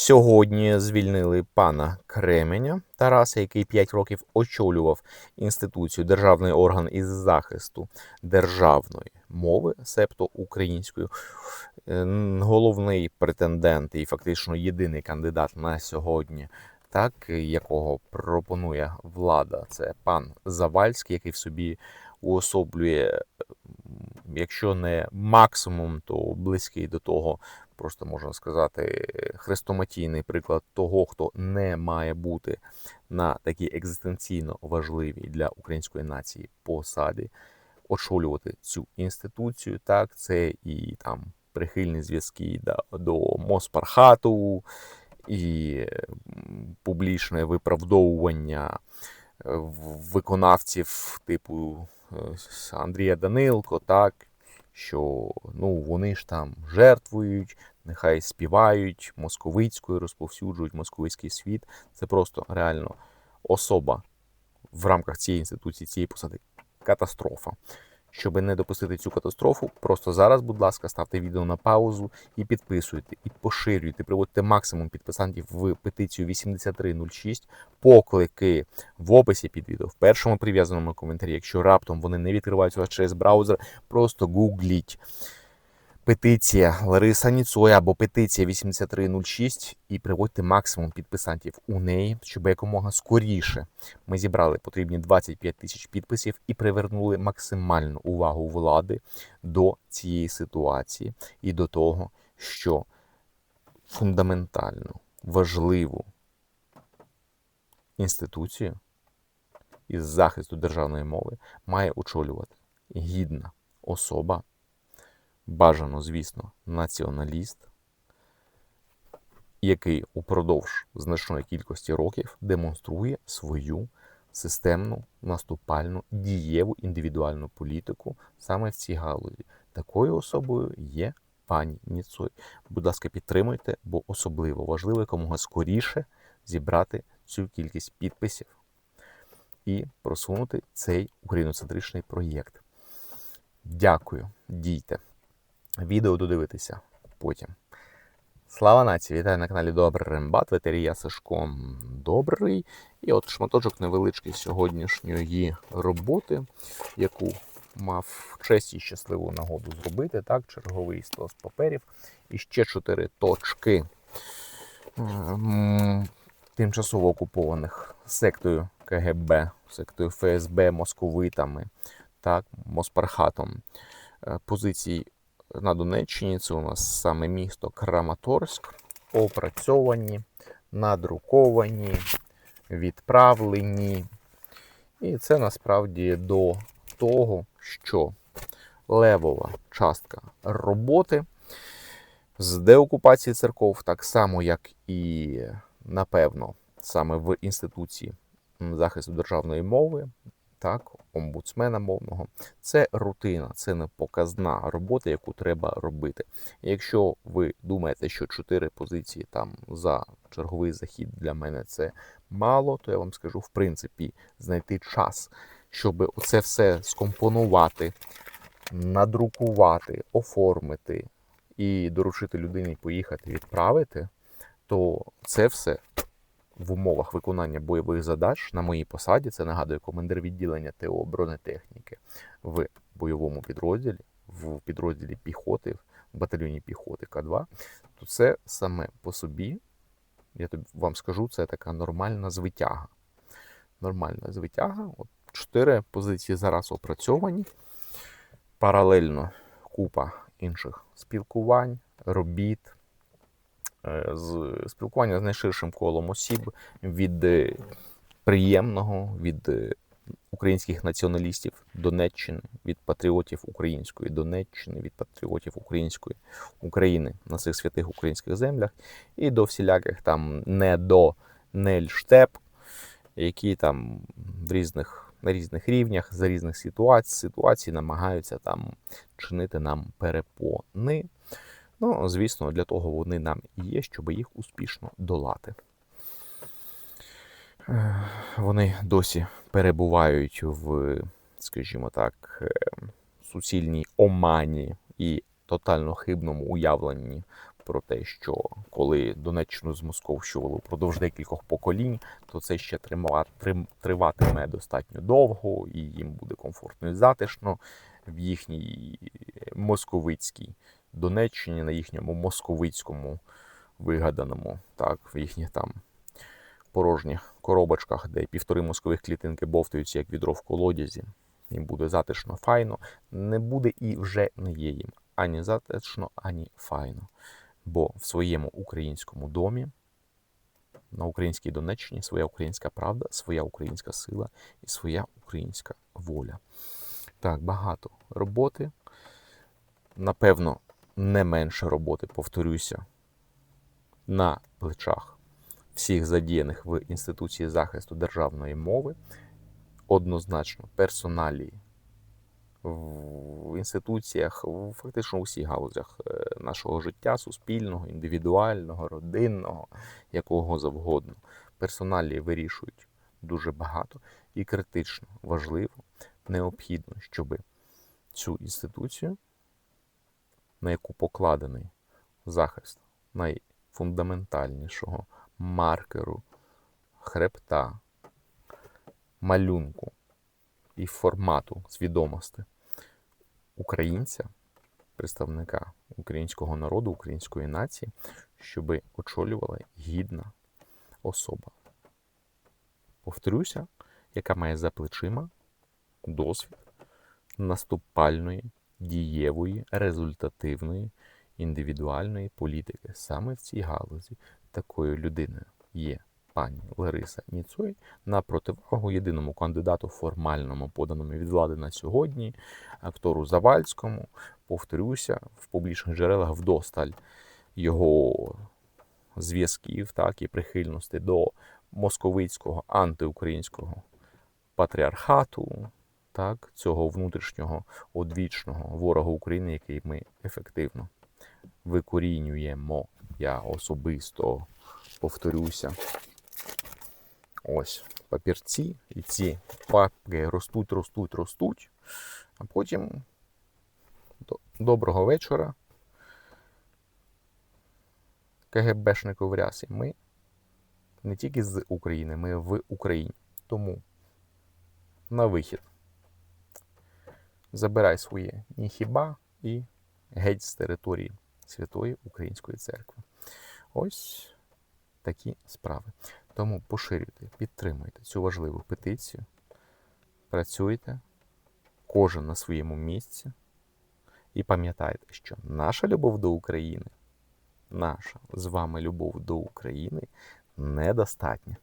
Сьогодні звільнили пана Кременя Тараса, який 5 років очолював інституцію державний орган із захисту державної мови, себто української. Е, Головний претендент і фактично єдиний кандидат на сьогодні, так якого пропонує влада, це пан Завальський, який в собі уособлює, якщо не максимум, то близький до того просто можна сказати, хрестоматійний приклад того, хто не має бути на такій екзистенційно важливій для української нації посаді, очолювати цю інституцію. Так, це і там прихильні зв'язки до, до Моспархату, і публічне виправдовування е, виконавців типу е, Андрія Данилко, так, що ну, вони ж там жертвують, нехай співають московицькою, розповсюджують московицький світ. Це просто реально особа в рамках цієї інституції, цієї посади. Катастрофа. Щоб не допустити цю катастрофу, просто зараз, будь ласка, ставте відео на паузу і підписуйте, і поширюйте, приводьте максимум підписантів в петицію 8306, поклики в описі під відео, в першому прив'язаному коментарі. Якщо раптом вони не відкриваються через браузер, просто гугліть петиція Лариса Ніцоя або петиція 8306 і приводьте максимум підписантів у неї, щоб якомога скоріше ми зібрали потрібні 25 тисяч підписів і привернули максимальну увагу влади до цієї ситуації і до того, що фундаментальну, важливу інституцію із захисту державної мови має очолювати гідна особа, бажано, звісно, націоналіст, який упродовж значної кількості років демонструє свою системну, наступальну, дієву індивідуальну політику саме в цій галузі. Такою особою є пані Ніцой. Будь ласка, підтримуйте, бо особливо важливо якомога скоріше зібрати цю кількість підписів і просунути цей україноцентричний проєкт. Дякую, дійте. Відео додивитися потім. Слава нації! Вітаю на каналі Добрий Рембат, ветерія Сашко Добрий. І от шматочок невеличкий сьогоднішньої роботи, яку мав честь і щасливу нагоду зробити. Так, черговий стос паперів. І ще чотири точки тимчасово окупованих сектою КГБ, сектою ФСБ, московитами, так, Моспархатом. Е, Позицій на Донеччині це у нас саме місто Краматорськ, опрацьовані, надруковані, відправлені. І це насправді до того, що левова частка роботи з деокупації церков, так само, як і, напевно, саме в інституції захисту державної мови, так, омбудсмена мовного, це рутина, це не показна робота, яку треба робити. Якщо ви думаєте, що чотири позиції там за черговий захід для мене це мало, то я вам скажу, в принципі, знайти час, щоб це все скомпонувати, надрукувати, оформити і доручити людині поїхати відправити, то це все в умовах виконання бойових задач на моїй посаді, це нагадує командир відділення ТО бронетехніки в бойовому підрозділі, в підрозділі піхоти, в батальйоні піхоти К2, то це саме по собі, я тобі вам скажу, це така нормальна звитяга. Нормальна звитяга. От чотири позиції зараз опрацьовані. Паралельно купа інших спілкувань, робіт, з спілкування з найширшим колом осіб від е, приємного, від е, українських націоналістів Донеччини, від патріотів української Донеччини, від патріотів української України на цих святих українських землях, і до всіляких там не до нельштеп, які там в різних. На різних рівнях, за різних ситуацій, ситуацій намагаються там чинити нам перепони. Ну, звісно, для того вони нам і є, щоб їх успішно долати. Е, Вони досі перебувають в, скажімо так, е, суцільній омані і тотально хибному уявленні про те, що коли Донеччину змосковщували впродовж декількох поколінь, то це ще триватиме достатньо довго, і їм буде комфортно і затишно в їхній московицькій Донеччині, на їхньому московицькому вигаданому, так, в їхніх там порожніх коробочках, де півтори мозкових клітинки бовтаються, як відро в колодязі. Їм буде затишно, файно. Не буде і вже не є їм ані затишно, ані файно. Бо в своєму українському домі, на українській Донеччині, своя українська правда, своя українська сила і своя українська воля. Так, багато роботи. Напевно, не менше роботи, повторюся, на плечах всіх задіяних в інституції захисту державної мови, однозначно персоналії в інституціях, фактично у всіх галузях е, нашого життя, суспільного, індивідуального, родинного, якого завгодно. Персоналії вирішують дуже багато і критично важливо, необхідно, щоб цю інституцію, на яку покладений захист найфундаментальнішого маркеру, хребта, малюнку і формату свідомості українця, представника українського народу, української нації, щоб очолювала гідна особа. Повторюся, яка має за плечима досвід наступальної, дієвої, результативної, індивідуальної політики. Саме в цій галузі такою людиною є пані Лариса Ніцой на противагу єдиному кандидату формальному, поданому від влади на сьогодні, актору Завальському. Повторюся, в публічних джерелах вдосталь його зв'язків, так і прихильності до московицького антиукраїнського патріархату, так, цього внутрішнього одвічного ворога України, який ми ефективно викорінюємо. Я особисто повторюся. Ось папірці, і ці папки ростуть, ростуть, ростуть. А потім до- доброго вечора. КГБшнику в рясі. Ми не тільки з України, ми в Україні. Тому на вихід. Забирай своє ніхіба і геть з території Святої Української церкви. Ось такі справи. Тому поширюйте, підтримуйте цю важливу петицію. Працюйте, кожен на своєму місці. І пам'ятайте, що наша любов до України, наша з вами любов до України недостатня.